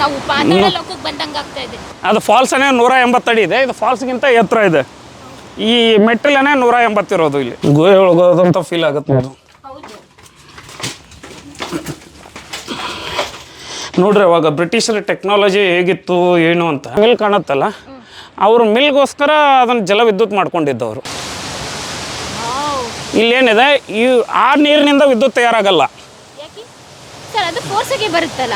ನಾವು ಫಾಲ್ಸ್ ಲೋಕಕ್ಕೆ ಬಂದಂಗೆ ಆಗ್ತಾ ಇದೆ. ಅದು ಫಾಲ್ಸನೇ ನೂರ ಎಂಬತ್ತಡಿ ಇದೆ. ಇದು ಫಾಲ್ಸ್ಗಿಂತ ಎತ್ತರ ಇದೆ. ಈ ಮೆಟ್ಟಿಲನೇ ನೂರ ಎಂಬತ್ತಿರೋದು ಇಲ್ಲಿ. ಗುಹೆ ಒಳಗೋದಂತ ಫೀಲ್ ಆಗುತ್ತೆ ಅದು. ನೋಡ್ರಿ ಅವಾಗ ಬ್ರಿಟಿಷರ ಟೆಕ್ನಾಲಜಿ ಹೇಗಿತ್ತು ಏನು ಅಂತ ಮಿಲ್ ಕಾಣುತ್ತಲ್ಲ ಅವರು ಮಿಲ್ಗೋಸ್ಕರ ಅದನ್ನು ಜಲವಿದ್ಯುತ್ ಮಾಡ್ಕೊಂಡಿದ್ದವರು. ಇಲ್ಲೇನಿದೆ ಈ ಆ ನೀರಿನಿಂದ ವಿದ್ಯುತ್ ತಯಾರಾಗಲ್ಲ. ಅದು ಬರುತ್ತಲ್ಲ.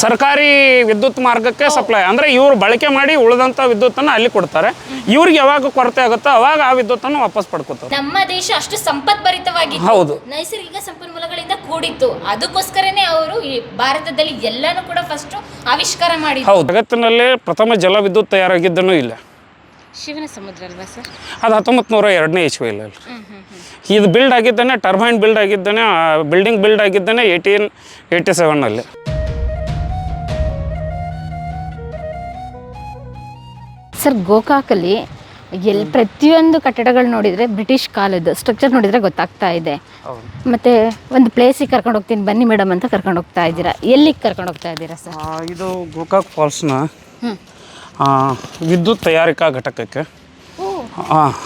ಸರ್ಕಾರಿ ವಿದ್ಯುತ್ ಮಾರ್ಗಕ್ಕೆ ಸಪ್ಲೈ ಅಂದರೆ ಇವರು ಬಳಕೆ ಮಾಡಿ ಉಳಿದಂಥ ವಿದ್ಯುತ್ತನ್ನು ಅಲ್ಲಿ ಕೊಡ್ತಾರೆ. ಇವ್ರಿಗೆ ಯಾವಾಗ ಕೊರತೆ ಆಗುತ್ತೋ ಅವಾಗ ಆ ವಿದ್ಯುತ್ತನ್ನು ವಾಪಸ್ ಪಡ್ಕೋತಾರೆ. ನಮ್ಮ ದೇಶ ಅಷ್ಟು ಸಂಪತ್ಭರಿತವಾಗಿತ್ತು. ಹೌದು. ನೈಸರ್ಗಿಕ ಸಂಪನ್ಮೂಲಗಳಿಂದ ಕೂಡಿತ್ತು. ಅದಕ್ಕೋಸ್ಕರನೇ ಅವರು ಈ ಭಾರತದಲ್ಲಿ ಎಲ್ಲಾನು ಕೂಡ ಫಸ್ಟ್ ಆವಿಷ್ಕಾರ ಮಾಡಿ ಹೌದು. ಜಗತ್ತಿನಲ್ಲಿ ಪ್ರಥಮ ಜಲ ವಿದ್ಯುತ್ ತಯಾರಾಗಿದ್ದನೂ ಇಲ್ಲ. ಶಿವನ ಸಮುದ್ರ ಅಲ್ವಾ ಸರ್? ಅದು ಹತ್ತೊಂಬತ್ತು ನೂರ ಎರಡನೇ ಇಸ್ವಿಯಲ್ಲಿ ಇದು ಬಿಲ್ಡ್ ಆಗಿದ್ದಾನೆ ಟರ್ಬೈನ್ ಬಿಲ್ಡ್ ಆಗಿದ್ದಾನೆ ಬಿಲ್ಡಿಂಗ್ ಬಿಲ್ಡ್ ಆಗಿದ್ದಾನೆ ಏಯ್ಟೀನ್ ಏಯ್ಟಿ ಸೆವೆನ್ನಲ್ಲಿ ಸರ್ ಗೋಕಾಕಲ್ಲಿ ಎಲ್ ಪ್ರತಿಯೊಂದು ಕಟ್ಟಡಗಳು ನೋಡಿದರೆ ಬ್ರಿಟಿಷ್ ಕಾಲದ ಸ್ಟ್ರಕ್ಚರ್ ನೋಡಿದರೆ ಗೊತ್ತಾಗ್ತಾ ಇದೆ. ಮತ್ತೆ ಒಂದು ಪ್ಲೇಸಿಗೆ ಕರ್ಕೊಂಡು ಹೋಗ್ತೀನಿ ಬನ್ನಿ ಮೇಡಮ್ ಅಂತ ಕರ್ಕೊಂಡು ಹೋಗ್ತಾ ಇದ್ದೀರಾ? ಎಲ್ಲಿಗೆ ಕರ್ಕೊಂಡು ಹೋಗ್ತಾ ಇದ್ದೀರಾ ಸರ್? ಇದು ಗೋಕಾಕ್ ಫಾಲ್ಸ್ನ ವಿದ್ಯುತ್ ತಯಾರಿಕಾ ಘಟಕಕ್ಕೆ. ಅಂಡರ್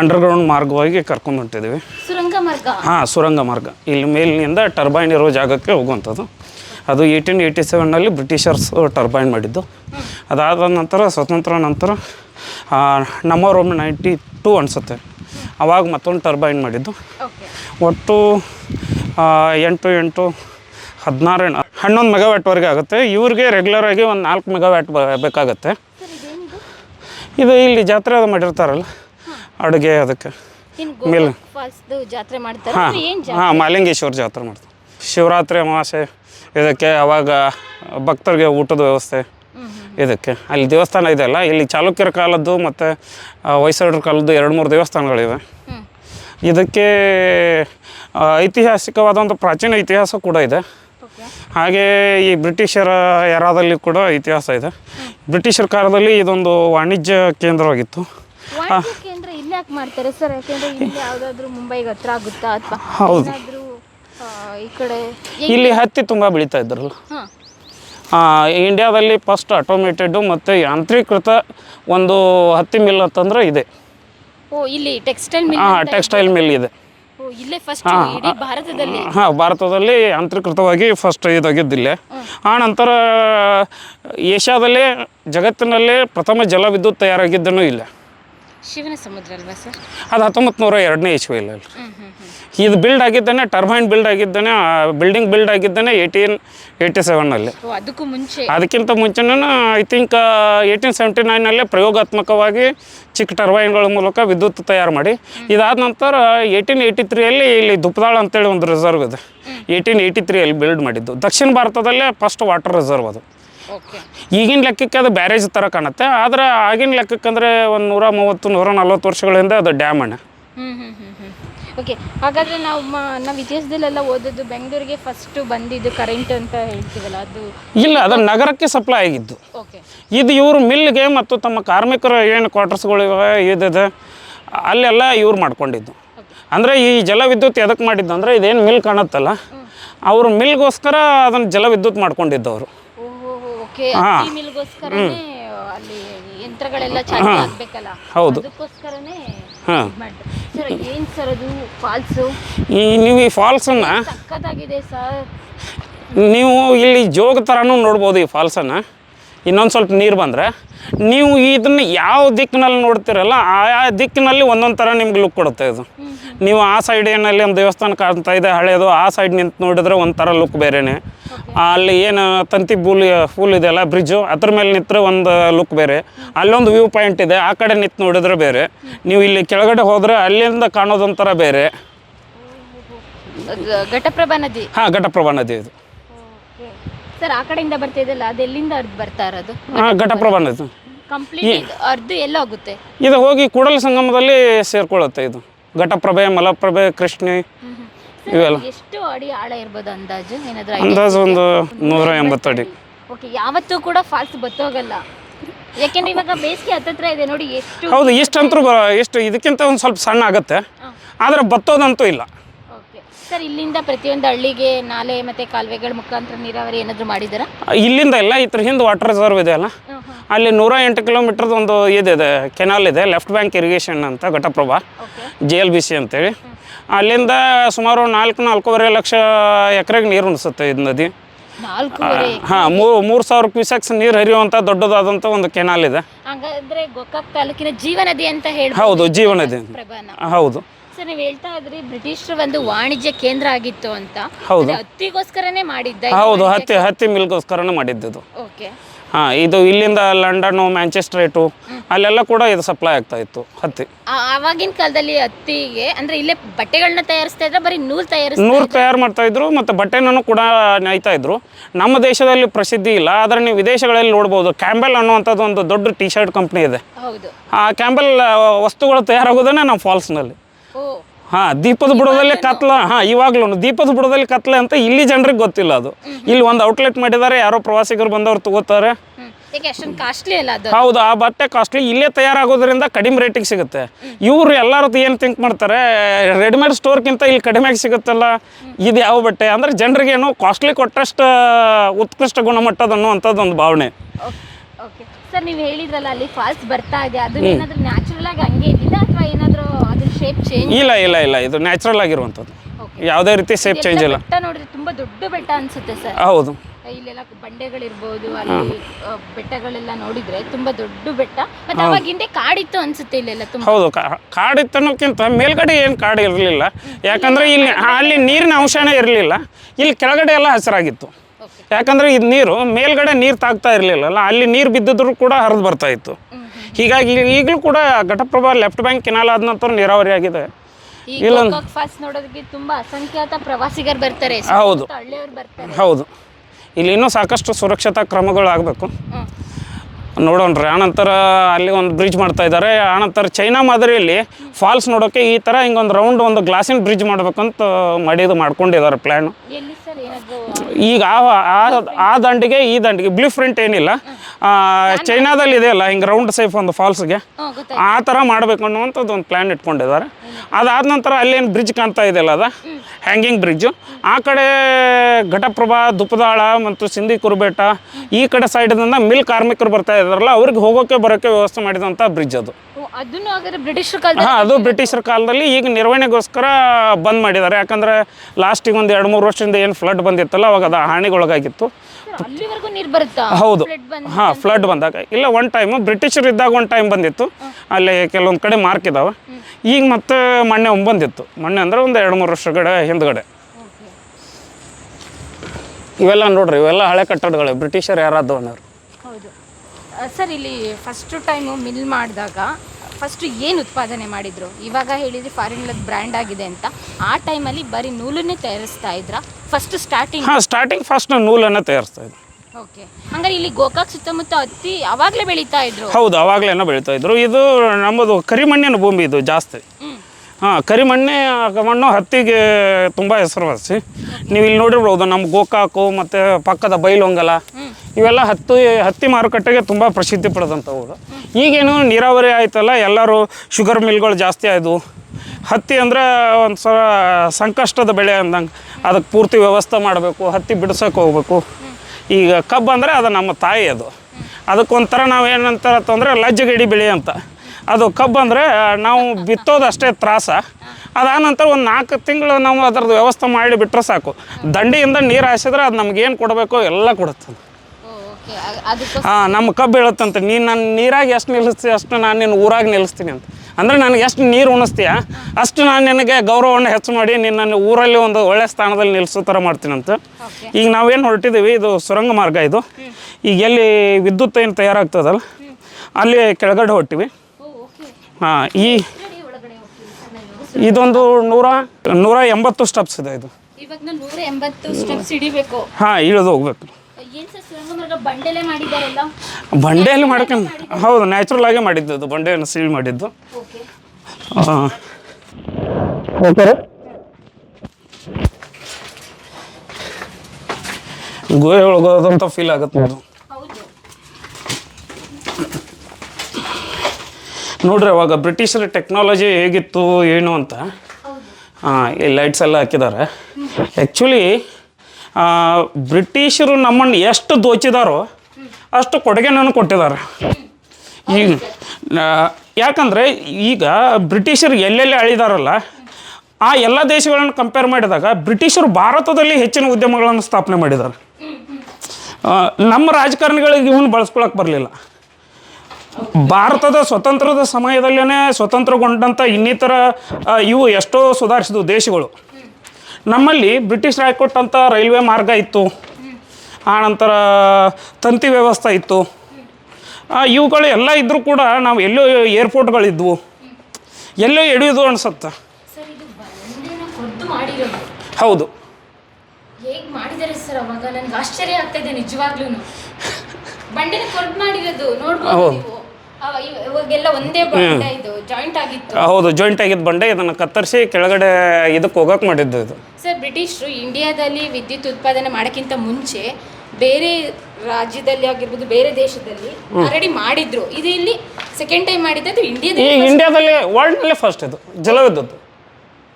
ಅಂಡರ್ಗ್ರೌಂಡ್ ಮಾರ್ಗವಾಗಿ ಕರ್ಕೊಂಡು ಹೊಂಟಿದ್ದೀವಿ. ಸುರಂಗ ಮಾರ್ಗ? ಹಾಂ ಸುರಂಗ ಮಾರ್ಗ. ಇಲ್ಲಿ ಮೇಲಿನಿಂದ ಟರ್ಬೈನ್ ಇರೋ ಜಾಗಕ್ಕೆ ಹೋಗುವಂಥದ್ದು. ಅದು ಏಯ್ಟೀನ್ ಏಯ್ಟಿ ಸೆವೆನ್ನಲ್ಲಿ ಬ್ರಿಟಿಷರ್ಸ್ ಟರ್ಬೈನ್ ಮಾಡಿದ್ದು. ಅದಾದ ನಂತರ ಸ್ವತಂತ್ರ ನಂತರ ನಮ್ಮವ್ರ ಒಮ್ಮೆ ನೈಂಟಿ ಟೂ ಅನಿಸುತ್ತೆ. ಅವಾಗ ಮತ್ತೊಂದು ಟರ್ಬೈನ್ ಮಾಡಿದ್ದು. ಒಟ್ಟು ಎಂಟು ಎಂಟು ಹದಿನಾರು ಹನ್ನೊಂದು ಮೆಗಾವ್ಯಾಟ್ವರೆಗೆ ಆಗುತ್ತೆ. ಇವ್ರಿಗೆ ರೆಗ್ಯುಲರ್ ಆಗಿ ಒಂದು ನಾಲ್ಕು ಮೆಗಾವ್ಯಾಟ್ ಬೇಕಾಗುತ್ತೆ. ಇದು ಇಲ್ಲಿ ಜಾತ್ರೆ ಅದು ಮಾಡಿರ್ತಾರಲ್ಲ ಅಡುಗೆ ಅದಕ್ಕೆ. ಮಿಲ್ ಹಾಂ ಹಾಂ ಮಾಲಿಂಗೇಶ್ವರ ಜಾತ್ರೆ ಮಾಡ್ತಾರೆ. ಶಿವರಾತ್ರಿ ಅಮಾವಾಸ್ಯೆ. ಇದಕ್ಕೆ ಅವಾಗ ಭಕ್ತರಿಗೆ ಊಟದ ವ್ಯವಸ್ಥೆ ಇದಕ್ಕೆ. ಅಲ್ಲಿ ದೇವಸ್ಥಾನ ಇದೆಯಲ್ಲ ಇಲ್ಲಿ ಚಾಲುಕ್ಯರ ಕಾಲದ್ದು ಮತ್ತು ಹೊಯ್ಸಳರ ಕಾಲದ್ದು ಎರಡು ಮೂರು ದೇವಸ್ಥಾನಗಳಿವೆ. ಇದಕ್ಕೆ ಐತಿಹಾಸಿಕವಾದಂಥ ಐತಿಹಾಸಿಕವಾದ ಒಂದು ಪ್ರಾಚೀನ ಇತಿಹಾಸ ಕೂಡ ಇದೆ. ಹಾಗೆ ಈ ಬ್ರಿಟಿಷರ ಎರಾದಲ್ಲಿ ಕೂಡ ಇತಿಹಾಸ ಇದೆ. ಬ್ರಿಟಿಷರ ಕಾಲದಲ್ಲಿ ಇದೊಂದು ವಾಣಿಜ್ಯ ಕೇಂದ್ರವಾಗಿತ್ತು. ಮಾಡ್ತಾರೆ ಸರ್? ಯಾಕೆಂದ್ರೆ ಮುಂಬೈಗೆ ಹತ್ರ ಆಗುತ್ತಾ ಅಥವಾ ಹೌದು. ಈ ಕಡೆ ಇಲ್ಲಿ ಹತ್ತಿ ತುಂಬ ಬೆಳೀತಾ ಇದ್ರಲ್ಲ? ಹಾಂ. ಇಂಡಿಯಾದಲ್ಲಿ ಫಸ್ಟ್ ಆಟೋಮೇಟೆಡ್ ಮತ್ತು ಯಾಂತ್ರೀಕೃತ ಒಂದು ಹತ್ತಿ ಮಿಲ್ ಅಂತಂದ್ರೆ ಇದೆ. ಓ ಇಲ್ಲಿ ಟೆಕ್ಸ್ಟೈಲ್ ಮಿಲ್ ಹಾಂ ಟೆಕ್ಸ್ಟೈಲ್ ಮಿಲ್ ಇದೆ. ಇಲ್ಲೇ ಫಸ್ಟ್ ಇಡೀ ಭಾರತದಲ್ಲಿ? ಹಾಂ ಭಾರತದಲ್ಲಿ ಯಾಂತ್ರೀಕೃತವಾಗಿ ಫಸ್ಟ್ ಇದಾಗಿದ್ದಿಲ್ಲ. ಆ ನಂತರ ಏಷ್ಯಾದಲ್ಲೇ ಜಗತ್ತಿನಲ್ಲೇ ಪ್ರಥಮ ಜಲವಿದ್ಯುತ್ ತಯಾರಾಗಿದ್ದನೂ ಇಲ್ಲ. ಶಿವನ ಸಮುದ್ರ ಅಲ್ವಾ ಸರ್? ಅದು ಹತ್ತೊಂಬತ್ತು ನೂರ ಎರಡನೇ ಇಸ್ವಿಯಲ್ಲಿ ಇದು ಬಿಲ್ಡ್ ಆಗಿದ್ದಾನೆ ಟರ್ಬೈನ್ ಬಿಲ್ಡ್ ಆಗಿದ್ದಾನೆ ಬಿಲ್ಡಿಂಗ್ ಬಿಲ್ಡ್ ಆಗಿದ್ದಾನೆ ಏಯ್ಟೀನ್ ಏಯ್ಟಿ ಸೆವೆನ್ನಲ್ಲಿ ಓ ಅದಕ್ಕೂ ಮುಂಚೆ. ಅದಕ್ಕಿಂತ ಮುಂಚೆನೂ ಐ ಥಿಂಕ್ ಏಯ್ಟೀನ್ ಸೆವೆಂಟಿ ನೈನಲ್ಲೇ ಪ್ರಯೋಗಾತ್ಮಕವಾಗಿ ಚಿಕ್ಕ ಟರ್ಬೈನ್ಗಳ ಮೂಲಕ ವಿದ್ಯುತ್ ತಯಾರು ಮಾಡಿ. ಇದಾದ ನಂತರ ಏಯ್ಟೀನ್ ಏಯ್ಟಿ ತ್ರೀಯಲ್ಲಿ ಇಲ್ಲಿ ದುಪ್ಪದಾಳ ಅಂತೇಳಿ ಒಂದು ರಿಸರ್ವ್ ಇದೆ. ಏಯ್ಟೀನ್ ಏಯ್ಟಿ ತ್ರೀಯಲ್ಲಿ ಬಿಲ್ಡ್ ಮಾಡಿದ್ದು. ದಕ್ಷಿಣ ಭಾರತದಲ್ಲೇ ಫಸ್ಟ್ ವಾಟರ್ ರಿಸರ್ವ್ ಅದು. ಈಗಿನ ಲೆಕ್ಕಕ್ಕೆ ಅದು ಬ್ಯಾರೇಜ್ ಥರ ಕಾಣುತ್ತೆ ಆದರೆ ಆಗಿನ ಲೆಕ್ಕಕ್ಕೆ ಅಂದರೆ ಒಂದು ನೂರ ಮೂವತ್ತು ನೂರ ನಲ್ವತ್ತು ವರ್ಷಗಳಿಂದ ಅದು ಡ್ಯಾಮ್ ಅಣ್ಣ. ಓಕೆ ಹಾಗಾದ್ರೆ ನಾವು ನಾವು ಇತಿಹಾಸದಲ್ಲೆಲ್ಲ ಓದೋದು ಬೆಂಗಳೂರಿಗೆ ಫಸ್ಟು ಬಂದಿದ್ದು ಕರೆಂಟ್ ಅಂತ ಹೇಳ್ತೀವಲ್ಲ ಅದು ಇಲ್ಲ ಅದು ನಗರಕ್ಕೆ ಸಪ್ಲೈ ಆಗಿದ್ದು. ಓಕೆ ಇದು ಇವರು ಮಿಲ್ಗೆ ಮತ್ತು ತಮ್ಮ ಕಾರ್ಮಿಕರ ಏನು ಕ್ವಾರ್ಟರ್ಸ್ಗಳಿವೆ ಇದಿದೆ ಅಲ್ಲೆಲ್ಲ ಇವ್ರು ಮಾಡ್ಕೊಂಡಿದ್ದು. ಅಂದರೆ ಈ ಜಲವಿದ್ಯುತ್ ಎದಕ್ಕೆ ಮಾಡಿದ್ದು ಅಂದರೆ ಇದೇನು ಮಿಲ್ ಕಾಣುತ್ತಲ್ಲ ಅವರು ಮಿಲ್ಗೋಸ್ಕರ ಅದನ್ನು ಜಲವಿದ್ಯುತ್ ಮಾಡ್ಕೊಂಡಿದ್ದವರು. ಓಕೆ ಹಾ. ಮಿಲ್ಗೋಸ್ಕರನೇ ಅಲ್ಲಿ ಯಂತ್ರಗಳೆಲ್ಲ ಚಾಲನೆ ಆಗ್ಬೇಕಲ್ಲ? ಹೌದು. ಅದಕ್ಕೋಸ್ಕರನೇ ಹಾಂ. ಮಾಡ್ತಾರೆ ಸರ್ ಏನು ಸರ್ ಅದು ಫಾಲ್ಸು? ಈ ನೀವು ಈ ಫಾಲ್ಸನ್ನು ಸಕ್ಕತ್ತಾಗಿದೆ ಸರ್. ನೀವು ಇಲ್ಲಿ ಜೋಗ ಥರನೂ ನೋಡ್ಬೋದು ಈ ಫಾಲ್ಸನ್ನು. ಇನ್ನೊಂದು ಸ್ವಲ್ಪ ನೀರು ಬಂದರೆ ನೀವು ಇದನ್ನು ಯಾವ ದಿಕ್ಕಿನಲ್ಲಿ ನೋಡ್ತೀರಲ್ಲ ಆ ದಿಕ್ಕಿನಲ್ಲಿ ಒಂದೊಂದು ಥರ ನಿಮ್ಗೆ ಲುಕ್ ಕೊಡುತ್ತೆ ಇದು. ನೀವು ಆ ಸೈಡ್ ಏನಲ್ಲಿ ಒಂದು ದೇವಸ್ಥಾನ ಕಾಣ್ತಾ ಇದೆ ಹಳೆಯದು ಆ ಸೈಡ್ ನಿಂತು ನೋಡಿದ್ರೆ ಒಂಥರ ಲುಕ್ ಬೇರೆನೇ. ಅಲ್ಲಿ ಏನು ತಂತಿ ಬೂಲ್ ಫೂಲ್ ಇದೆಯಲ್ಲ ಬ್ರಿಡ್ಜು ಅದ್ರ ಮೇಲೆ ನಿಂತರೆ ಒಂದು ಲುಕ್ ಬೇರೆ. ಅಲ್ಲೊಂದು ವ್ಯೂ ಪಾಯಿಂಟ್ ಇದೆ ಆ ಕಡೆ ನಿಂತು ನೋಡಿದ್ರೆ ಬೇರೆ. ನೀವು ಇಲ್ಲಿ ಕೆಳಗಡೆ ಹೋದರೆ ಅಲ್ಲಿಂದ ಕಾಣೋದೊಂಥರ ಬೇರೆ. ಘಟಪ್ರಭಾ ನದಿ. ಹಾಂ ಘಟಪ್ರಭಾ ನದಿ ಇದು. ಸರ್ ಆ ಕಡೆಯಿಂದ ಬರ್ತಾ ಇದೆಯಲ್ಲ ಅದು ಎಲ್ಲಿಂದ ಅರ್ಧ ಬರ್ತಾ ಇರೋದು? ಹಾಂ ಘಟಪ್ರಭಾ ನದಿ ಕಂಪ್ಲೀಟ್ ಅರ್ಧ ಎಲ್ಲ ಹೋಗುತ್ತೆ ಇದು ಹೋಗಿ ಕೂಡಲ ಸಂಗಮದಲ್ಲಿ ಸೇರ್ಕೊಳ್ಳುತ್ತೆ ಇದು. ಘಟಪ್ರಭೆ ಮಲಪ್ರಭೆ ಕೃಷ್ಣಿ ಇವೆಲ್ಲ. ಎಷ್ಟು ಅಡಿ ಆಳ ಇರ್ಬೋದು ಅಂದಾಜು? ಏನಾದ್ರು ಅಂದಾಜು ಒಂದು ನೂರ ಎಂಬತ್ತು ಅಡಿ. ಓಕೆ ಯಾವತ್ತೂ ಕೂಡ ಫಾಲ್ಸ್ ಬತ್ತೋಗಲ್ಲ. ಯಾಕೆಂದ್ರೆ ಇವಾಗ ಬೇಸಿಗೆ ಹತ್ತತ್ರ ಇದೆ ನೋಡಿ ಎಷ್ಟು ಹೌದು ಇಷ್ಟಂತರೂ ಬ ಎಷ್ಟು ಇದಕ್ಕಿಂತ ಒಂದು ಸ್ವಲ್ಪ ಸಣ್ಣ ಆಗುತ್ತೆ. ಆದರೆ ಬತ್ತೋದಂತೂ ಇಲ್ಲ. ಸರ್ ಇಲ್ಲಿಂದ ಪ್ರತಿಯೊಂದು ಹಳ್ಳಿಗೆ ನಾಲೆ ಮತ್ತೆ ಕಾಲುವೆಗಳ ಮುಖಾಂತರ ನೀರಾವರಿ ಏನಾದರೂ ಮಾಡಿದ್ದೀರಾ? ಇಲ್ಲಿಂದ ಎಲ್ಲ ಇದ್ರ ಹಿಂದೆ ವಾಟರ್ ರಿಸರ್ವ್ ಇದೆ ಅಲ್ಲ? ಅಲ್ಲಿ ನೂರ ಎಂಟು ಕಿಲೋಮೀಟರ್ದು ಒಂದು ಇದೆ ಕೆನಾಲ್ ಇದೆ ಲೆಫ್ಟ್ ಬ್ಯಾಂಕ್ ಇರಿಗೇಷನ್ ಅಂತ Ghataprabha. J L B C ಅಂತೇಳಿ. ಅಲ್ಲಿಂದ ಸುಮಾರು ನಾಲ್ಕು ನಾಲ್ಕೂವರೆ ಲಕ್ಷ ಎಕರೆಗೆ ನೀರು ಉಣಿಸುತ್ತೆ ಇದು ನದಿ. ಹಾ ಮೂರು ಸಾವಿರ ಕ್ಯೂಸೆಕ್ಸ್ ನೀರು ಹರಿಯುವಂಥ ದೊಡ್ಡದಾದಂಥ ಒಂದು ಕೆನಾಲ್ ಇದೆ. ಹಾಗಾದ್ರೆ ಗೋಕಾಕ್ ತಾಲೂಕಿನ ಜೀವನದಿ ಅಂತ ಹೇಳಿ ಹೌದು ಜೀವನದಿ. ಹೌದು. ನೀವು ಹೇಳ್ತಾ ಇದ್ರಿ ಬ್ರಿಟಿಷರು ಒಂದು ವಾಣಿಜ್ಯ ಕೇಂದ್ರ ಆಗಿತ್ತು ಅಂತ. ಹೌದು. ಹತ್ತಿಗೋಸ್ಕರನೇ ಮಾಡಿದ್ದ ಹೌದು ಹತ್ತಿ ಹತ್ತಿ ಮಿಲ್ಗೋಸ್ಕರನೇ ಮಾಡಿದ್ದು ಓಕೆ. ಹಾಂ ಇದು ಇಲ್ಲಿಂದ ಲಂಡನ್ನು ಮ್ಯಾಂಚೆಸ್ಟ್ರೇಟು ಅಲ್ಲೆಲ್ಲ ಕೂಡ ಇದು ಸಪ್ಲೈ ಆಗ್ತಾ ಇತ್ತು ಹತ್ತಿ. ಆವಾಗಿನ ಕಾಲದಲ್ಲಿ ಹತ್ತಿಗೆ ಅಂದ್ರೆ ಇಲ್ಲೇ ಬಟ್ಟೆಗಳನ್ನ ತಯಾರಿಸ್ತಾ ಇದ್ರೆ ಬರೀ ನೂಲು ತಯಾರಿಸ್ತಾ ನೂರು ತಯಾರು ಮಾಡ್ತಾ ಇದ್ರು ಮತ್ತು ಬಟ್ಟೆನೂ ಕೂಡ ನೇಯ್ತಾ ಇದ್ರು. ನಮ್ಮ ದೇಶದಲ್ಲಿ ಪ್ರಸಿದ್ಧಿ ಇಲ್ಲ ಆದ್ರೆ ನೀವು ವಿದೇಶಗಳಲ್ಲಿ ನೋಡ್ಬೋದು ಕ್ಯಾಂಬೆಲ್ ಅನ್ನುವಂಥದ್ದು ಒಂದು ದೊಡ್ಡ ಟಿ ಶರ್ಟ್ ಕಂಪ್ನಿ ಇದೆ. ಹೌದು. ಆ ಕ್ಯಾಂಬೆಲ್ ವಸ್ತುಗಳು ತಯಾರಾಗೋದನ್ನ ನಮ್ಮ ಫಾಲ್ಸ್ನಲ್ಲಿ. ಹಾಂ ದೀಪದ ಬುಡದಲ್ಲಿ ಕತ್ಲ ಹಾ ಇವಾಗ್ಲೂ ದೀಪದ ಬುಡದಲ್ಲಿ ಕತ್ಲೆ ಅಂತ ಇಲ್ಲಿ ಜನರಿಗೆ ಗೊತ್ತಿಲ್ಲ ಅದು. ಇಲ್ಲಿ ಒಂದು ಔಟ್ಲೆಟ್ ಮಾಡಿದ್ದಾರೆ ಯಾರೋ ಪ್ರವಾಸಿಗರು ಬಂದವರು ತಗೋತಾರೆ. ಕಾಸ್ಟ್ಲಿ ಹೌದು ಆ ಬಟ್ಟೆ ಕಾಸ್ಟ್ಲಿ ಇಲ್ಲೇ ತಯಾರಾಗೋದ್ರಿಂದ ಕಡಿಮೆ ರೇಟಿಗೆ ಸಿಗುತ್ತೆ. ಇವ್ರು ಎಲ್ಲರೂ ಏನು ಥಿಂಕ್ ಮಾಡ್ತಾರೆ ರೆಡಿಮೇಡ್ ಸ್ಟೋರ್ಗಿಂತ ಇಲ್ಲಿ ಕಡಿಮೆಗೆ ಸಿಗುತ್ತಲ್ಲ ಇದು ಯಾವ ಬಟ್ಟೆ? ಅಂದರೆ ಏನು ಕಾಸ್ಟ್ಲಿ ಕೊಟ್ಟಷ್ಟು ಉತ್ಕೃಷ್ಟ ಗುಣಮಟ್ಟದ ಅನ್ನುವಂಥದ್ದು ಒಂದು ಭಾವನೆ. ಸರ್ ನೀವು ಹೇಳಿದ್ರಲ್ಲ ಅಲ್ಲಿ ಫಾಲ್ಸ್ ಬರ್ತಾ ಇದೆ ಅದು ಏನಾದ್ರೂ ನ್ಯಾಚುರಲ್ ಆಗಿ ಹಂಗೆ ಇದ್ದಿದ್ದ ಅಥವಾ ಏನಾದ್ರೂ ಅದ್ರ ಶೇಪ್ ಚೇಂಜ್ ಇಲ್ಲ ಇಲ್ಲ ಇಲ್ಲ ಇದು ನ್ಯಾಚುರಲ್ ಆಗಿರುವಂಥದ್ದು. ಓಕೆ ಯಾವುದೇ ರೀತಿ ಶೇಪ್ ಚೇಂಜ್ ಇಲ್ಲ. ಬೆಟ್ಟ ನೋಡಿದ್ರೆ ತುಂಬಾ ದೊಡ್ಡ ಬೆಟ್ಟ ಅನ್ಸುತ್ತೆ ಸರ್. ಹೌದು. ಇಲ್ಲೆಲ್ಲ ಬಂಡೆಗಳಿರ್ಬೋದು ಅಲ್ಲಿ ಬೆಟ್ಟಗಳೆಲ್ಲ ನೋಡಿದ್ರೆ ತುಂಬಾ ದೊಡ್ಡ ಬೆಟ್ಟ. ಮತ್ತೆ ಅವಾಗ ಹಿಂದೆ ಕಾಡಿತ್ತು ಅನ್ಸುತ್ತೆ ಇಲ್ಲೆಲ್ಲ ತುಂಬಾ. ಹೌದು ಕಾಡಿತ್ತು ಅನ್ನೋಕ್ಕಿಂತ ಮೇಲ್ಗಡೆ ಏನು ಕಾಡು ಇರಲಿಲ್ಲ. ಯಾಕಂದ್ರೆ ಇಲ್ಲಿ ಅಲ್ಲಿ ನೀರಿನ ಅಂಶನೇ ಇರಲಿಲ್ಲ. ಇಲ್ಲಿ ಕೆಳಗಡೆ ಎಲ್ಲ ಹಸಿರಾಗಿತ್ತು. ಯಾಕಂದ್ರೆ ಯಾಕಂದರೆ ಇದು ನೀರು ಮೇಲ್ಗಡೆ ನೀರು ತಾಗ್ತಾ ಇರಲಿಲ್ಲ ಅಲ್ಲಿ ನೀರು ಬಿದ್ದಿದ್ರು ಕೂಡ ಹರಿದು ಬರ್ತಾ ಇತ್ತು. ಹೀಗಾಗಿ ಈಗಲೂ ಕೂಡ ಘಟಪ್ರಭಾ ಲೆಫ್ಟ್ ಬ್ಯಾಂಕ್ ಕೆನಾಲ್ ಆದ ನಂತರ ನೀರಾವರಿ ಆಗಿದೆ ಫಾಲ್ಸ್ ನೋಡೋದಕ್ಕೆ ತುಂಬಾ ಅಸಂಖ್ಯಾತ ಪ್ರವಾಸಿಗರು ಬರ್ತಾರೆ ಹೌದು. ಹೌದು. ಇಲ್ಲಿ ಇನ್ನೂ ಸಾಕಷ್ಟು ಸುರಕ್ಷತಾ ಕ್ರಮಗಳು ಆಗಬೇಕು ನೋಡೋಣ ನೋಡೋಣ್ರಿ ಆನಂತರ ಅಲ್ಲಿ ಒಂದು ಬ್ರಿಡ್ಜ್ ಮಾಡ್ತಾ ಇದ್ದಾರೆ. ಆನಂತರ ಚೈನಾ ಮಾದರಿಯಲ್ಲಿ ಫಾಲ್ಸ್ ನೋಡೋಕ್ಕೆ ಈ ಥರ ಹಿಂಗೊಂದು ರೌಂಡ್ ಒಂದು ಗ್ಲಾಸಿನ ಬ್ರಿಡ್ಜ್ ಮಾಡ್ಬೇಕಂತ ಮಾಡಿದ್ದು ಮಾಡ್ಕೊಂಡಿದ್ದಾರೆ ಪ್ಲ್ಯಾನು ಈಗ ಆ- ದಂಡಿಗೆ ಈ ದಂಡಿಗೆ ಬ್ಲೂ ಪ್ರಿಂಟ್ ಏನಿಲ್ಲ. ಚೈನಾದಲ್ಲಿ ಇದೆಯಲ್ಲ ಹಿಂಗೆ ರೌಂಡ್ ಸೇಫ್ ಒಂದು ಫಾಲ್ಸ್ಗೆ. ಆ ಥರ ಮಾಡಬೇಕು ಅನ್ನುವಂಥದ್ದು ಒಂದು ಪ್ಲ್ಯಾನ್ ಇಟ್ಕೊಂಡಿದ್ದಾರೆ. ಅದಾದ ನಂತರ ಅಲ್ಲೇನು ಬ್ರಿಡ್ಜ್ ಕಾಣ್ತಾ ಇದೆಯಲ್ಲ ಅದ? ಹ್ಯಾಂಗಿಂಗ್ ಬ್ರಿಡ್ಜು ಆ ಕಡೆ ಘಟಪ್ರಭಾ ದುಪ್ಪದಾಳ ಮತ್ತು ಸಿಂಧಿ ಕುರುಬೇಟ ಈ ಕಡೆ ಸೈಡ್ದಿಂದ ಮಿಲ್ ಕಾರ್ಮಿಕರು ಬರ್ತಾ ಇದ್ದಾರಲ್ಲ ಅವ್ರಿಗೆ ಹೋಗೋಕ್ಕೆ ಬರೋಕ್ಕೆ ವ್ಯವಸ್ಥೆ ಮಾಡಿದಂಥ ಬ್ರಿಡ್ಜ್ ಅದು. ಅದನ್ನು ಹಾಗಾದ್ರೆ ಬ್ರಿಟಿಷರ ಕಾಲದಲ್ಲಿ ಹಾಂ ಅದು ಬ್ರಿಟಿಷರ ಕಾಲದಲ್ಲಿ ಈಗ ನಿರ್ವಹಣೆಗೋಸ್ಕರ ಬಂದ್ ಮಾಡಿದ್ದಾರೆ. ಯಾಕಂದ್ರೆ ಲಾಸ್ಟಿಗೆ ಒಂದು ಎರಡು ಮೂರು ವರ್ಷದಿಂದ ಏನು ಫ್ಲಡ್ ಬಂದಿತ್ತಲ್ಲ ಅವಾಗ ಅದು ಹಾನಿಗೊಳಗಾಗಿತ್ತು. ಅಲ್ಲಿವರೆಗೂ ನೀರು ಬರುತ್ತಾ? ಹೌದು. ಹಾಂ ಫ್ಲಡ್ ಬಂದಾಗ. ಇಲ್ಲ ಒನ್ ಟೈಮು ಬ್ರಿಟಿಷರು ಇದ್ದಾಗ ಒನ್ ಟೈಮ್ ಬಂದಿತ್ತು. ಅಲ್ಲಿ ಕೆಲವೊಂದು ಕಡೆ ಮಾರ್ಕ್ ಇದಾವೆ. ಈಗ ಮತ್ತೆ ಮೊನ್ನೆ ಒಮ್ಮೆ ಬಂದಿತ್ತು. ಮೊನ್ನೆ ಅಂದ್ರೆ ಒಂದು ಎರಡು ಮೂರು ವರ್ಷಗಡೆ ಹಿಂದ್ಗಡೆ. ಇವೆಲ್ಲ ನೋಡ್ರಿ ಇವೆಲ್ಲ ಹಳೆ ಕಟ್ಟಡಗಳು. ಬ್ರಿಟಿಷರು ಯಾರಾದ್ರು ಅನ್ನೋರು ಸರ್ ಇಲ್ಲಿ ಫಸ್ಟ್ ಟೈಮ್ ಮಿಲ್ ಮಾಡಿದಾಗ ಫಸ್ಟ್ ಏನು ಉತ್ಪಾದನೆ ಮಾಡಿದ್ರು? ಇವಾಗ ಹೇಳಿದ್ರೆ ಫಾರಿನ್ ಬ್ರ್ಯಾಂಡ್ ಆಗಿದೆ ಅಂತ. ಆ ಟೈಮಲ್ಲಿ ಬರೀ ನೂಲನ್ನೇ ತಯಾರಿಸ್ತಾ ಇದ್ರ? ಫಸ್ಟ್ ಸ್ಟಾರ್ಟಿಂಗ್ ಹಾಂ ಸ್ಟಾರ್ಟಿಂಗ್ ಫಸ್ಟ್ ನೂಲನ್ನು ತಯಾರಿಸ್ತಾ ಇದ್ರು ಓಕೆ ಹಂಗಾರೆ ಇಲ್ಲಿ ಗೋಕಾಕ್ ಸುತ್ತಮುತ್ತ ಹತ್ತಿ ಅವಾಗಲೇ ಬೆಳೀತಾ ಇದ್ರು? ಹೌದು ಅವಾಗಲೇನೋ ಬೆಳೀತಾ ಇದ್ರು. ಇದು ನಮ್ಮದು ಕರಿಮಣ್ಣಿನ ಭೂಮಿ ಇದು ಜಾಸ್ತಿ. ಹಾಂ ಕರಿಮಣ್ಣೆ ಮಣ್ಣು ಹತ್ತಿಗೆ ತುಂಬ ಹೆಸರುವಾಸಿ. ನೀವು ಇಲ್ಲಿ ನೋಡಿರ್ಬೋದು ನಮ್ಮ ಗೋಕಾಕು ಮತ್ತು ಪಕ್ಕದ ಬೈಲೊಂಗಲ. ಇವೆಲ್ಲ ಹತ್ತಿ ಹತ್ತಿ ಮಾರುಕಟ್ಟೆಗೆ ತುಂಬ ಪ್ರಸಿದ್ಧಿ ಪಡೆದಂಥವು ಈಗೇನು ನೀರಾವರಿ ಆಯ್ತಲ್ಲ, ಎಲ್ಲರೂ ಶುಗರ್ ಮಿಲ್ಗಳು ಜಾಸ್ತಿ ಆಯಿತು ಹತ್ತಿ ಅಂದರೆ ಒಂದು ಸಲ ಸಂಕಷ್ಟದ ಬೆಳೆ ಅಂದಂಗೆ ಅದಕ್ಕೆ ಪೂರ್ತಿ ವ್ಯವಸ್ಥೆ ಮಾಡಬೇಕು, ಹತ್ತಿ ಬಿಡ್ಸೋಕೆ ಹೋಗ್ಬೇಕು. ಈಗ ಕಬ್ಬು ಅಂದರೆ ಅದು ನಮ್ಮ ತಾಯಿ ಅದು. ಅದಕ್ಕೊಂಥರ ನಾವು ಏನಂತಾರ ಅಂದರೆ ಲಜ್ಜಗಡಿ ಬೆಳೆ ಅಂತ. ಅದು ಕಬ್ಬು ಅಂದರೆ ನಾವು ಬಿತ್ತೋದು ಅಷ್ಟೇ ತ್ರಾಸ. ಅದಾನಂತರ ಒಂದು ನಾಲ್ಕು ತಿಂಗಳು ನಾವು ಅದರದ್ದು ವ್ಯವಸ್ಥೆ ಮಾಡಿ ಬಿಟ್ಟರೆ ಸಾಕು. ದಂಡಿಯಿಂದ ನೀರು ಹಾಯಿಸಿದ್ರೆ ಅದು ನಮಗೇನು ಕೊಡಬೇಕೋ ಎಲ್ಲ ಕೊಡುತ್ತೆ. ಹಾಂ ನಮ್ಮ ಕಬ್ಬು ಹೇಳುತ್ತಂತ. ನೀನು ನನ್ನ ನೀರಾಗಿ ಎಷ್ಟು ನಿಲ್ಲಿಸ್ತೀಯ ಅಷ್ಟು ನಾನು ನಿನ್ನ ಊರಾಗ ನಿಲ್ಲಿಸ್ತೀನಿ ಅಂತ. ಅಂದರೆ ನನಗೆ ಎಷ್ಟು ನೀರು ಉಣಿಸ್ತೀಯ? ಅಷ್ಟು ನಾನು ನಿನಗೆ ಗೌರವವನ್ನು ಹೆಚ್ಚು ಮಾಡಿ ನಿನ್ನನ್ನು ಊರಲ್ಲಿ ಒಂದು ಒಳ್ಳೆ ಸ್ಥಾನದಲ್ಲಿ ನಿಲ್ಲಿಸೋ ಥರ ಮಾಡ್ತೀನಂತ ಈಗ ನಾವೇನು ಹೊರಟಿದ್ದೀವಿ ಇದು ಸುರಂಗ ಮಾರ್ಗ ಇದು. ಈಗ ಎಲ್ಲಿ ವಿದ್ಯುತ್ ಏನು ತಯಾರಾಗ್ತದಲ್ಲ ಅಲ್ಲಿ ಕೆಳಗಡೆ ಹೊಟ್ಟಿವಿ ಹಾಂ ಈ ಇದೊಂದು ನೂರ ನೂರ ಎಂಬತ್ತು ಸ್ಟೆಪ್ಸ್ ಇದೆ ಇದು. ಹಾಂ ಇಳಿದು ಹೋಗ್ಬೇಕು. ಬಂಡೆಯಲ್ಲಿ ಮಾಡ್ಕೊಂಡು ಹೌದು ನ್ಯಾಚುರಲ್ ಆಗೇ ಮಾಡಿದ್ದು ಅದು ಬಂಡೆಯನ್ನು ಸೀಲ್ ಮಾಡಿದ್ದು. ಓಕೆ ಓಕೆ ಗುಹೆ ಒಳಗೋದಂತ ಫೀಲ್ ಆಗುತ್ತೆ ಅದು ಹೌದು. ನೋಡ್ರಿ ಅವಾಗ ಬ್ರಿಟಿಷರ ಟೆಕ್ನಾಲಜಿ ಹೇಗಿತ್ತು ಏನು ಅಂತ? ಹೌದು. ಹಾಂ ಈ ಲೈಟ್ಸ್ ಎಲ್ಲ ಹಾಕಿದ್ದಾರೆ. ಆ್ಯಕ್ಚುಲಿ ಬ್ರಿಟಿಷರು ನಮ್ಮನ್ನು ಎಷ್ಟು ದೋಚಿದಾರೋ ಅಷ್ಟು ಕೊಡುಗೆನೂ ಕೊಟ್ಟಿದ್ದಾರೆ. ಈಗ ಯಾಕಂದರೆ ಈಗ ಬ್ರಿಟಿಷರು ಎಲ್ಲೆಲ್ಲಿ ಅಳಿದಾರಲ್ಲ, ಆ ಎಲ್ಲ ದೇಶಗಳನ್ನು ಕಂಪೇರ್ ಮಾಡಿದಾಗ ಬ್ರಿಟಿಷರು ಭಾರತದಲ್ಲಿ ಹೆಚ್ಚಿನ ಉದ್ಯಮಗಳನ್ನು ಸ್ಥಾಪನೆ ಮಾಡಿದ್ದಾರೆ. ನಮ್ಮ ರಾಜಕಾರಣಿಗಳಿಗೆ ಇವನು ಬಳಸ್ಕೊಳಕ್ಕೆ ಬರಲಿಲ್ಲ. ಭಾರತದ ಸ್ವತಂತ್ರದ ಸಮಯದಲ್ಲೇ ಸ್ವತಂತ್ರಗೊಂಡಂಥ ಇನ್ನಿತರ ಇವು ಎಷ್ಟೋ ಸುಧಾರಿಸಿದವು ದೇಶಗಳು. ನಮ್ಮಲ್ಲಿ ಬ್ರಿಟಿಷ್ ಕೊಟ್ಟಂಥ ರೈಲ್ವೆ ಮಾರ್ಗ ಇತ್ತು. ಆನಂತರ ತಂತಿ ವ್ಯವಸ್ಥೆ ಇತ್ತು. ಇವುಗಳು ಎಲ್ಲ ಇದ್ದರೂ ಕೂಡ ನಾವು ಎಲ್ಲೋ ಏರ್ಪೋರ್ಟ್ಗಳಿದ್ವು. ಎಲ್ಲೋ ಎಡಿಯೋದು ಅನ್ಸುತ್ತೆ. ಹೌದು. ಆಶ್ಚರ್ಯ ಆಗ್ತಾ ಇದೆ ನಿಜವಾಗ್ಲೂ ಮಾಡಿರೋದು. ಇವಾಗೆಲ್ಲ ಒಂದೇ ಬಂಡೆ ಇದು ಜಾಯಿಂಟ್ ಆಗಿತ್ತು. ಹೌದು ಜಾಯಿಂಟ್ ಆಗಿದ್ದ ಬಂಡೆ ಇದನ್ನ ಕತ್ತರಿಸಿ ಕೆಳಗಡೆ ಇದಕ್ಕೆ ಹೋಗಕ್ ಮಾಡಿದ್ದು ಇದು. ಸರ್ ಬ್ರಿಟಿಷರು ಇಂಡಿಯಾದಲ್ಲಿ ವಿದ್ಯುತ್ ಉತ್ಪಾದನೆ ಮಾಡೋಕ್ಕಿಂತ ಮುಂಚೆ ಬೇರೆ ರಾಜ್ಯದಲ್ಲಿ ಆಗಿರ್ಬೋದು ಬೇರೆ ದೇಶದಲ್ಲಿ ಆಲ್ರೆಡಿ ಮಾಡಿದ್ರು. ಇದು ಇಲ್ಲಿ ಸೆಕೆಂಡ್ ಟೈಮ್ ಮಾಡಿದ್ದು ಇಂಡಿಯಾದಲ್ಲಿ ಇಂಡಿಯಾದಲ್ಲಿ ಇಂಡಿಯಾದಲ್ಲಿ ವರ್ಲ್ಡ್ನಲ್ಲೇ ಫಸ್ಟ್ ಇದು ಜಲವಿದ್ಯುತ್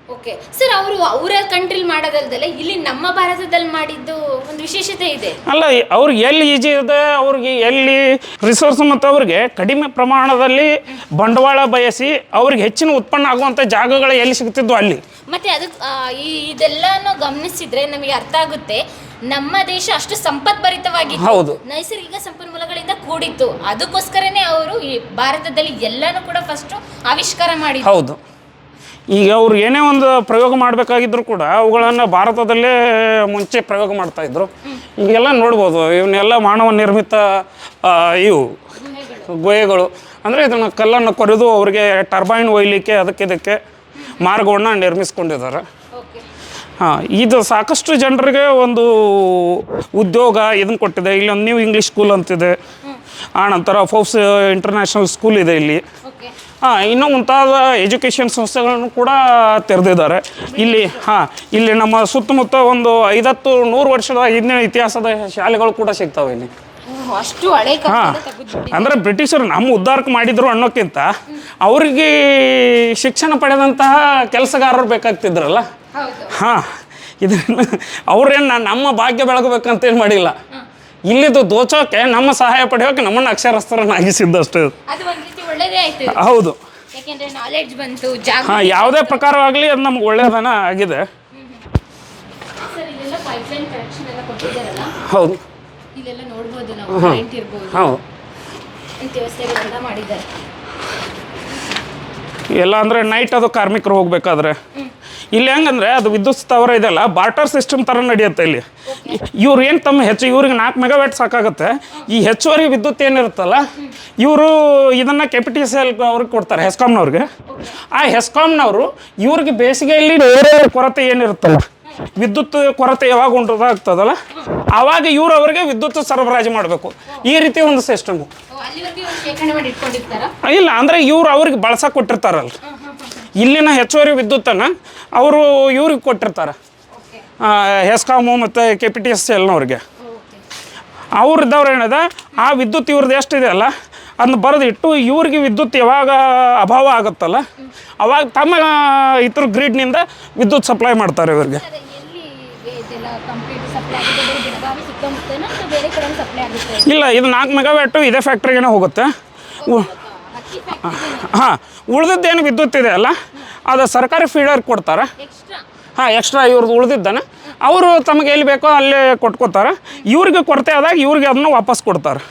ಓಕೆ. ಸರ್ ಅವರು ಅವರ ಕಂಟ್ರಿಲಿ ಮಾಡೋದಲ್ದಲ್ಲ ಇಲ್ಲಿ ನಮ್ಮ ಭಾರತದಲ್ಲಿ ಮಾಡಿದ್ದು ಒಂದು ವಿಶೇಷತೆ ಇದೆ. ಅಲ್ಲ ಅವ್ರಿಗೆ ಎಲ್ಲಿ ಈಜಿ ಇದೆ ಅವ್ರಿಗೆ ಎಲ್ಲಿ ರಿಸೋರ್ಸ್ ಮತ್ತು ಅವ್ರಿಗೆ ಕಡಿಮೆ ಪ್ರಮಾಣದಲ್ಲಿ ಬಂಡವಾಳ ಬಯಸಿ ಅವ್ರಿಗೆ ಹೆಚ್ಚಿನ ಉತ್ಪನ್ನ ಆಗುವಂಥ ಜಾಗಗಳು ಎಲ್ಲಿ ಸಿಗ್ತಿದ್ವು ಅಲ್ಲಿ? ಮತ್ತೆ ಅದಕ್ಕೆ ಈ ಇದೆಲ್ಲನೂ ಗಮನಿಸಿದ್ರೆ ನಮಗೆ ಅರ್ಥ ಆಗುತ್ತೆ. ನಮ್ಮ ದೇಶ ಅಷ್ಟು ಸಂಪತ್ಭರಿತವಾಗಿ ಹೌದು. ನೈಸರ್ಗಿಕ ಸಂಪನ್ಮೂಲಗಳಿಂದ ಕೂಡಿತ್ತು. ಅದಕ್ಕೋಸ್ಕರನೇ ಅವರು ಈ ಭಾರತದಲ್ಲಿ ಎಲ್ಲಾನು ಕೂಡ ಫಸ್ಟ್ ಆವಿಷ್ಕಾರ ಮಾಡಿ ಹೌದು. ಈಗ ಅವ್ರು ಏನೇ ಒಂದು ಪ್ರಯೋಗ ಮಾಡಬೇಕಾಗಿದ್ರು ಕೂಡ ಅವುಗಳನ್ನು ಭಾರತದಲ್ಲೇ ಮುಂಚೆ ಪ್ರಯೋಗ ಮಾಡ್ತಾಯಿದ್ರು ಈಗೆಲ್ಲ ನೋಡ್ಬೋದು ಇವನ್ನೆಲ್ಲ ಮಾನವ ನಿರ್ಮಿತ ಇವು ಗುಹೆಗಳು. ಅಂದರೆ ಇದನ್ನು ಕಲ್ಲನ್ನು ಕೊರೆದು ಅವರಿಗೆ ಟರ್ಬೈನ್ ಒಯ್ಲಿಕ್ಕೆ ಅದಕ್ಕೆ ಇದಕ್ಕೆ ಮಾರ್ಗವನ್ನು ನಿರ್ಮಿಸ್ಕೊಂಡಿದ್ದಾರೆ. ಹಾಂ ಇದು ಸಾಕಷ್ಟು ಜನರಿಗೆ ಒಂದು ಉದ್ಯೋಗ ಇದನ್ನು ಕೊಟ್ಟಿದೆ. ಇಲ್ಲಿ ಒಂದು ನ್ಯೂ ಇಂಗ್ಲೀಷ್ ಸ್ಕೂಲ್ ಅಂತಿದೆ. ಆ ನಂತರ ಫೋರ್ಸ್ ಇಂಟರ್ನ್ಯಾಷನಲ್ ಸ್ಕೂಲ್ ಇದೆ ಇಲ್ಲಿ. ಹಾಂ ಇನ್ನೂ ಮುಂತಾದ ಎಜುಕೇಷನ್ ಸಂಸ್ಥೆಗಳನ್ನು ಕೂಡ ತೆರೆದಿದ್ದಾರೆ. ಇಲ್ಲಿ ಹಾಂ ಇಲ್ಲಿ ನಮ್ಮ ಸುತ್ತಮುತ್ತ ಒಂದು ಐದತ್ತು ನೂರು ವರ್ಷದ ಹಿಂದಿನ ಇತಿಹಾಸದ ಶಾಲೆಗಳು ಕೂಡ ಸಿಗ್ತಾವೆ ಇಲ್ಲಿ. ಅಷ್ಟು ಹಳೆ ಹಾಂ ಅಂದರೆ ಬ್ರಿಟಿಷರು ನಮ್ಮ ಉದ್ಧಾರಕ್ಕೆ ಮಾಡಿದ್ರು ಅನ್ನೋಕ್ಕಿಂತ ಅವ್ರಿಗೆ ಶಿಕ್ಷಣ ಪಡೆದಂತಹ ಕೆಲಸಗಾರರು ಬೇಕಾಗ್ತಿದ್ರಲ್ಲ? ಹಾಂ ಇದನ್ನು ಅವ್ರೇನು ನಮ್ಮ ಭಾಗ್ಯ ಬೆಳಗಬೇಕಂತೇನು ಮಾಡಿಲ್ಲ. ಇಲ್ಲಿದ್ದು ದೋಚೋಕೆ ನಮ್ಮ ಸಹಾಯ ಪಡೆಯೋಕೆ ನಮ್ಮನ್ನು ಅಕ್ಷರಸ್ಥರನ್ನಾಗಿಸಿದ್ದಷ್ಟು. ಅದು. ಅದು ಒಂದ್ ರೀತಿ ಒಳ್ಳೇದೇ ಆಯ್ತು. ಹೌದು. ಯಾಕೆಂದ್ರೆ ನಾಲೆಡ್ಜ್ ಬಂತು ಜಾಗ ಹಾಂ ಯಾವುದೇ ಪ್ರಕಾರವಾಗಲಿ ಅದು ನಮ್ಗೆ ಒಳ್ಳೆಯದನ ಆಗಿದೆ. ಸರ್ ಇಲ್ಲೆಲ್ಲ ಪೈಪ್ಲೈನ್ ಕನೆಕ್ಷನ್ ಎಲ್ಲ ಕೊಟ್ಟಿದ್ದಾರಲ್ಲ? ಹೌದು. ಇಲ್ಲೆಲ್ಲ ನೋಡ್ಬೋದು ನಾವು ಕರೆಂಟ್ ಇರ್ಬೋದು. ಹೌದು. ಅಂತ ವ್ಯವಸ್ಥೆಗಳೆಲ್ಲ ಮಾಡಿದ್ದಾರೆ. ಎಲ್ಲ ಅಂದರೆ ನೈಟ್ ಅದು ಕಾರ್ಮಿಕರು ಹೋಗ್ಬೇಕಾದ್ರೆ. ಇಲ್ಲಿ ಹೆಂಗಂದ್ರೆ ಅದು ವಿದ್ಯುತ್ ಸ್ಥಾವರ ಇದೆಯಲ್ಲ ಬಾರ್ಟರ್ ಸಿಸ್ಟಮ್ ಥರ ನಡೆಯುತ್ತೆ ಇಲ್ಲಿ. ಇವ್ರು ಏನು ತಮ್ಮ ಹೆಚ್ಚು ಇವ್ರಿಗೆ ನಾಲ್ಕು ಮೆಗಾವ್ಯಾಟ್ ಸಾಕಾಗುತ್ತೆ. ಈ ಹೆಚ್ಚುವರಿ ವಿದ್ಯುತ್ ಏನಿರುತ್ತಲ್ಲ ಇವರು ಇದನ್ನು K P T C L ಅವ್ರಿಗೆ ಕೊಡ್ತಾರೆ ಹೆಸ್ಕಾಮ್ನವ್ರಿಗೆ ಆ ಹೆಸ್ಕಾಮ್ನವರು ಇವ್ರಿಗೆ ಬೇಸಿಗೆಯಲ್ಲಿ ನೀರಿನ ಕೊರತೆ ಏನಿರುತ್ತಲ್ಲ ವಿದ್ಯುತ್ ಕೊರತೆ ಯಾವಾಗ ಉಂಟಾಗ್ತದಲ್ಲ ಆವಾಗ ಇವರು ಅವರಿಗೆ ವಿದ್ಯುತ್ ಸರಬರಾಜು ಮಾಡಬೇಕು. ಈ ರೀತಿ ಒಂದು ಸಿಸ್ಟಮ್ ಇಲ್ಲ ಅಂದರೆ ಇವ್ರು ಅವ್ರಿಗೆ ಬಳಸಕ್ಕೆ ಕೊಟ್ಟಿರ್ತಾರಲ್ಲ ಇಲ್ಲಿನ ಹೆಚ್ಚುವರಿ ವಿದ್ಯುತ್ತನ್ನು ಅವರು ಇವ್ರಿಗೆ ಕೊಟ್ಟಿರ್ತಾರೆ. ಹೆಸ್ಕಾಮು ಮತ್ತು ಕೆ ಪಿ ಟಿ ಎಸ್ ಎಲ್ನವ್ರಿಗೆ ಅವ್ರದ್ದವ್ರು ಏನದ ಆ ವಿದ್ಯುತ್ ಇವ್ರದ್ದು ಎಷ್ಟಿದೆಯಲ್ಲ ಅದನ್ನ ಬರೆದಿಟ್ಟು ಇವ್ರಿಗೆ ವಿದ್ಯುತ್ ಯಾವಾಗ ಅಭಾವ ಆಗುತ್ತಲ್ಲ ಅವಾಗ ತಮ್ಮ ಇತರ ಗ್ರಿಡ್ನಿಂದ ವಿದ್ಯುತ್ ಸಪ್ಲೈ ಮಾಡ್ತಾರೆ ಇವ್ರಿಗೆ. ಇಲ್ಲ ಇದು ನಾಲ್ಕು ಮೆಗಾವ್ಯಾಟು ಇದೇ ಫ್ಯಾಕ್ಟ್ರಿಗೇನೆ ಹೋಗುತ್ತೆ. ಹಾಂ ಉಳ್ದಿದ್ದೇನು ವಿದ್ಯುತ್ ಇದೆ ಅಲ್ಲ? ಅದು ಸರ್ಕಾರಿ ಫೀಡರ್ ಕೊಡ್ತಾರೆ. ಹಾಂ ಎಕ್ಸ್ಟ್ರಾ ಇವ್ರದ್ದು ಉಳ್ದಿದ್ದಾನೆ. ಅವರು ತಮಗೆ ಎಲ್ಲಿ ಬೇಕೋ ಅಲ್ಲೇ ಕೊಟ್ಕೋತಾರೆ. ಇವ್ರಿಗೆ ಕೊರತೆ ಆದಾಗ ಇವ್ರಿಗೆ ಅದನ್ನ ವಾಪಸ್ ಕೊಡ್ತಾರೆ.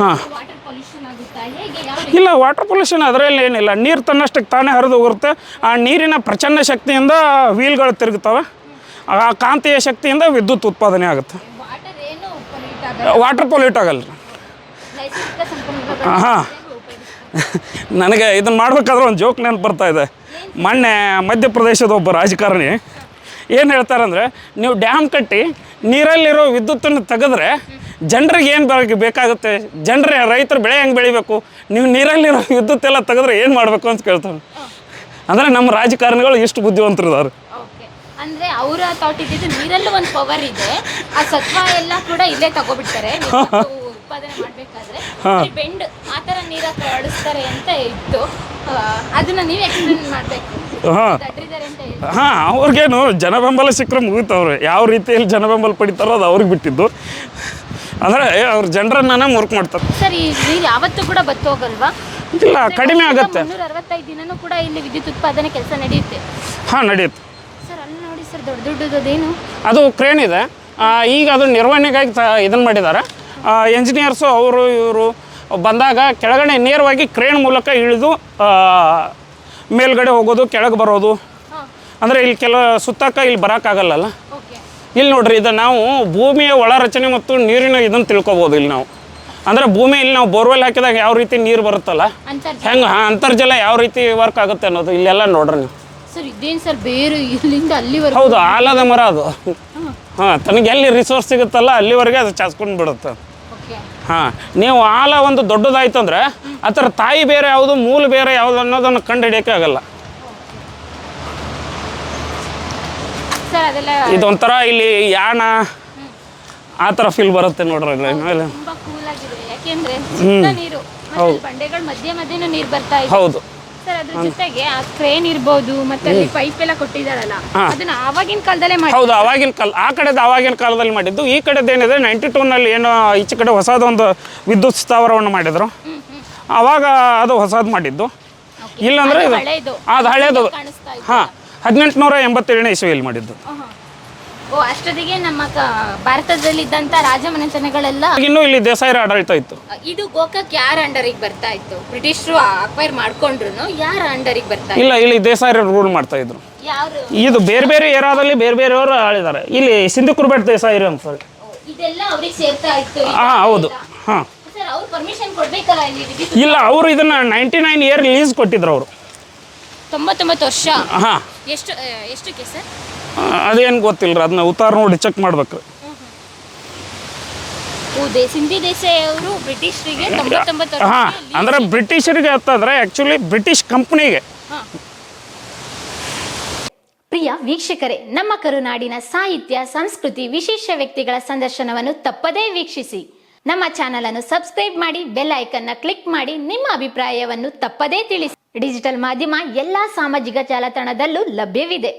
ಹಾಂ. ಇಲ್ಲ ವಾಟರ್ ಪೊಲ್ಯೂಷನ್ ಅದರಲ್ಲಿ ಏನಿಲ್ಲ. ನೀರು ತನ್ನಷ್ಟಕ್ಕೆ ತಾನೇ ಹರಿದು ಹೋಗುತ್ತೆ. ಆ ನೀರಿನ ಪ್ರಚಂಡ ಶಕ್ತಿಯಿಂದ ವೀಲ್ಗಳು ತಿರುಗುತ್ತವೆ ಆ ಕಾಂತೀಯ ಶಕ್ತಿಯಿಂದ ವಿದ್ಯುತ್ ಉತ್ಪಾದನೆ ಆಗುತ್ತೆ ವಾಟರ್ ಪೊಲ್ಯೂಟ್ ಆಗಲ್ಲ ನೈಸರ್ಗಿಕ ಸಂಪನ್ಮೂಲಗಳು ಹಾಂ ನನಗೆ ಇದನ್ನು ಮಾಡ್ಬೇಕಾದ್ರೆ ಒಂದು ಜೋಕ್ ನೆನಪು ಬರ್ತಾ ಇದೆ. ಮೊನ್ನೆ ಮಧ್ಯಪ್ರದೇಶದ ಒಬ್ಬ ರಾಜಕಾರಣಿ ಏನು ಹೇಳ್ತಾರಂದ್ರೆ ನೀವು ಡ್ಯಾಮ್ ಕಟ್ಟಿ ನೀರಲ್ಲಿರೋ ವಿದ್ಯುತ್ತನ್ನು ತೆಗೆದ್ರೆ ಜನರಿಗೆ ಏನು ಬೇಕಾಗುತ್ತೆ? ಜನರ ರೈತರು ಬೆಳೆ ಹೆಂಗೆ ಬೆಳಿಬೇಕು? ನೀವು ನೀರಲ್ಲಿರೋ ವಿದ್ಯುತ್ ಎಲ್ಲ ತೆಗೆದ್ರೆ ಏನು ಮಾಡಬೇಕು? ಅಂತ ಕೇಳ್ತಾರೆ. ಅಂದರೆ ನಮ್ಮ ರಾಜಕಾರಣಿಗಳು ಇಷ್ಟು ಬುದ್ಧಿವಂತರಿದ್ದಾರೆ ಓಕೆ. ಅಂದ್ರೆ ಅವರ ಥಾಟ್ ಇದ್ದಿದ್ದು ನೀರಲ್ಲೂ ಒಂದು ಪವರ್ ಇದೆ. ಆ ಸತ್ವ ಎಲ್ಲ ಕೂಡ ಇಲ್ಲೇ ತಗೋಬಿಡ್ತಾರೆ. ಉತ್ಪಾದನೆ ಮಾಡ್ಬೇಕಾದ್ರೆ ಬೆಂಡ್ ಆ ಥರ ನೀರ ಕಳಿಸ್ತಾರೆ ಅಂತ ಇತ್ತು. ಅದನ್ನ ನೀವು ಎಕ್ಸ್ಪ್ಲೇನ್ ಮಾಡಬೇಕು. ಹಾಂ. ಹಾಂ ಅವ್ರಿಗೇನು ಜನ ಬೆಂಬಲ ಸಿಕ್ಕರೆ ಮುಗಿತವ್ರೆ. ಯಾವ ರೀತಿಯಲ್ಲಿ ಜನ ಬೆಂಬಲ ಪಡಿತಾರೋ ಅದು ಅವ್ರಿಗೆ ಬಿಟ್ಟಿದ್ದು. ಅಂದರೆ ಅವ್ರ ಜನರನ್ನ ಮುರ್ಕ್ ಮಾಡ್ತಾರೆ. ಸರ್ ಈ ನೀರು ಯಾವತ್ತೂ ಕೂಡ ಬತ್ತೋಗಲ್ವಾ? ಇಲ್ಲ ಕಡಿಮೆ ಆಗುತ್ತೆ. ಅರವತ್ತೈದು ದಿನನೂ ಕೂಡ ಇಲ್ಲಿ ವಿದ್ಯುತ್ ಉತ್ಪಾದನೆ ಕೆಲಸ ನಡೆಯುತ್ತೆ. ಹಾಂ ನಡೆಯುತ್ತೆ. ಸರ್ ಅಲ್ಲಿ ನೋಡಿ ಸರ್ ದೊಡ್ಡ ದೊಡ್ಡದೇನು ಅದು ಕ್ರೇನ್ ಇದೆ. ಈಗ ಅದು ನಿರ್ವಹಣೆಗಾಗಿ ಇದನ್ನು ಮಾಡಿದ್ದಾರೆ. ಎಂಜಿನಿಯರ್ಸು ಅವರು ಇವರು ಬಂದಾಗ ಕೆಳಗಡೆ ನೇರವಾಗಿ ಕ್ರೇನ್ ಮೂಲಕ ಇಳಿದು ಮೇಲ್ಗಡೆ ಹೋಗೋದು ಕೆಳಗೆ ಬರೋದು. ಅಂದರೆ ಇಲ್ಲಿ ಕೆಲ ಸುತ್ತಕ್ಕ ಇಲ್ಲಿ ಬರೋಕ್ಕಾಗಲ್ಲಲ್ಲ? ಇಲ್ಲಿ ನೋಡ್ರಿ ಇದು ನಾವು ಭೂಮಿಯ ಒಳ ರಚನೆ ಮತ್ತು ನೀರಿನ ಇದನ್ನು ತಿಳ್ಕೊಬೋದು ಇಲ್ಲಿ ನಾವು. ಅಂದರೆ ಭೂಮಿಯಲ್ಲಿ ನಾವು ಬೋರ್ವೆಲ್ ಹಾಕಿದಾಗ ಯಾವ ರೀತಿ ನೀರು ಬರುತ್ತಲ್ಲ? ಹೆಂಗೆ ಹಾಂ ಅಂತರ್ಜಲ ಯಾವ ರೀತಿ ವರ್ಕ್ ಆಗುತ್ತೆ ಅನ್ನೋದು ಇಲ್ಲೆಲ್ಲ ನೋಡ್ರಿ ನೀವು. ಸರ್ ಇದೇನು ಸರ್ ಬೇರು? ಇಲ್ಲಿಂದ ಅಲ್ಲಿವರೆಗೂ? ಹೌದು ಆಲದ ಮರ ಅದು. ಹಾಂ. ತನಗೆ ಎಲ್ಲಿ ರಿಸೋರ್ಸ್ ಸಿಗುತ್ತಲ್ಲ ಅಲ್ಲಿವರೆಗೆ ಅದು ಚಾಚ್ಕೊಂಡು ಬಿಡುತ್ತೆ. ಹಾಂ ನೀವು ಆಲ ಒಂದು ದೊಡ್ಡದಾಯ್ತು ಅಂದರೆ ಅದರ ತಾಯಿ ಬೇರೆ ಯಾವುದು ಮೂಲ ಬೇರೆ ಯಾವುದು ಅನ್ನೋದನ್ನು ಕಂಡು ಹಿಡಿಯೋಕ್ಕೆ ಆಗಲ್ಲ ಇದೊಂಥರ ಇಲ್ಲಿ ಯಾಣ ಆ ಥರ ಫೀಲ್ ಬರುತ್ತೆ ನೋಡ್ರಿ ಮೇಲೆ ಇದೆ. ಹೌದು. ಸರ್ ಅದ್ರ ಜೊತೆಗೆ ಆ ಕ್ರೇನ್ ಇರ್ಬೋದು ಮತ್ತೆ ಅಲ್ಲಿ ಪೈಪ್ ಎಲ್ಲ ಕೊಟ್ಟಿದಾರಲ್ಲ ಅದನ್ನ ಆವಾಗಿನ ಕಾಲದಲ್ಲೇ ಮಾಡಿ ಹೌದು ಅವಾಗಿನ ಕಾಲ ಆ ಕಡೆದು ಅವಾಗಿನ ಕಾಲದಲ್ಲಿ ಮಾಡಿದ್ದು. ಈ ಕಡೆದು ಏನಿದೆ ನೈಂಟಿ ಟೂನಲ್ಲಿ ಏನು ಈಚೆ ಕಡೆ ಹೊಸದೊಂದು ವಿದ್ಯುತ್ ಸ್ಥಾವರವನ್ನು ಮಾಡಿದ್ರು. ಅವಾಗ ಅದು ಹೊಸದು ಮಾಡಿದ್ದು. ಇಲ್ಲಂದ್ರೆ ಇದು ಹಳೇದು. ಅದು ಹಳೇದು. ಕಾಣಿಸ್ತಾ ಇದೆ ಹಾಂ ಹದಿನೆಂಟುನೂರ ಎಂಬತ್ತೇಳನೇ ಇಸ್ವಿಯಲ್ಲಿ ಮಾಡಿದ್ದು. ಓ ಅಷ್ಟೊತ್ತಿಗೆ ನಮ್ಮ ಕ- ಭಾರತದಲ್ಲಿದ್ದಂತ ರಾಜಮನೆತನಗಳೆಲ್ಲ ಇನ್ನೂ ಇಲ್ಲಿ ದೇಸಾಯರ ಆಡಳಿತ ಇತ್ತು. ಇದು ಗೋಕಾಕ್ ಯಾರ ಅಂಡರಿಗೆ ಬರ್ತಾ ಇತ್ತು? ಬ್ರಿಟಿಷರು ಅಕ್ವೈರ್ ಮಾಡ್ಕೊಂಡ್ರು ಯಾರ ಅಂಡರಿಗೆ ಬರ್ತಾ ಇಲ್ಲ ಇಲ್ಲಿ ದೇಸಾಯರ ರೂಲ್ ಮಾಡ್ತಾ ಇದ್ರು. ಯಾರು? ಇದು ಬೇರೆ ಬೇರೆ ಏರಾದಲ್ಲಿ ಬೇರೆ ಬೇರೆಯವರು ಆಳಿದ್ದಾರೆ. ಇಲ್ಲಿ ಸಿಂಧುಕುರ್ಬೇಟ್ ದೇಸಾಯಿರು ಅಂತ ಹೇಳಿ. ಇದೆಲ್ಲ ಅವ್ರಿಗೆ ಸೇರ್ತಾ ಇತ್ತು ಹಾ ಹೌದು. ಹಾಂ. ಸರ್ ಅವ್ರು ಪರ್ಮಿಷನ್ ಕೊಡ್ಬೇಕಲ್ಲ ಇಲ್ಲಿ? ಇಲ್ಲ ಅವರು ಇದನ್ನ ನೈಂಟಿ ನೈನ್ ಇಯರ್ ಲೀಸ್ ಕೊಟ್ಟಿದ್ರು ಅವರು. ತೊಂಬತ್ತೊಂಬತ್ತು ವರ್ಷ? ಹಾ. ಎಷ್ಟು ಎಷ್ಟಕ್ಕೆ ಸರ್? ಅದೇನು ಗೊತ್ತಿಲ್ಲ ಅದನ್ನ ಉತ್ತಾರ ನೋಡಿ ಚೆಕ್ ಮಾಡ್ಬೇಕು ಹಾಂ ಅಂದ್ರೆ ಬ್ರಿಟಿಷರಿಗೆ ಅಂತಂದ್ರೆ ಆ್ಯಕ್ಚುಲಿ ಬ್ರಿಟಿಷ್ ಕಂಪ್ನಿಗೆ ಪ್ರಿಯ ವೀಕ್ಷಕರೇ ನಮ್ಮ ಕರುನಾಡಿನ ಸಾಹಿತ್ಯ ಸಂಸ್ಕೃತಿ ವಿಶೇಷ ವ್ಯಕ್ತಿಗಳ ಸಂದರ್ಶನವನ್ನು ತಪ್ಪದೇ ವೀಕ್ಷಿಸಿ ನಮ್ಮ ಚಾನೆಲ್ ಅನ್ನು ಸಬ್ಸ್ಕ್ರೈಬ್ ಮಾಡಿ ಬೆಲ್ ಐಕನ್ನ ಕ್ಲಿಕ್ ಮಾಡಿ ನಿಮ್ಮ ಅಭಿಪ್ರಾಯವನ್ನು ತಪ್ಪದೇ ತಿಳಿಸಿ ಡಿಜಿಟಲ್ ಮಾಧ್ಯಮ ಎಲ್ಲಾ ಸಾಮಾಜಿಕ ಜಾಲತಾಣದಲ್ಲೂ ಲಭ್ಯವಿದೆ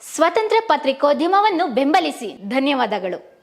ಸ್ವತಂತ್ರ ಪತ್ರಿಕೋದ್ಯಮವನ್ನು ಬೆಂಬಲಿಸಿ. ಧನ್ಯವಾದಗಳು.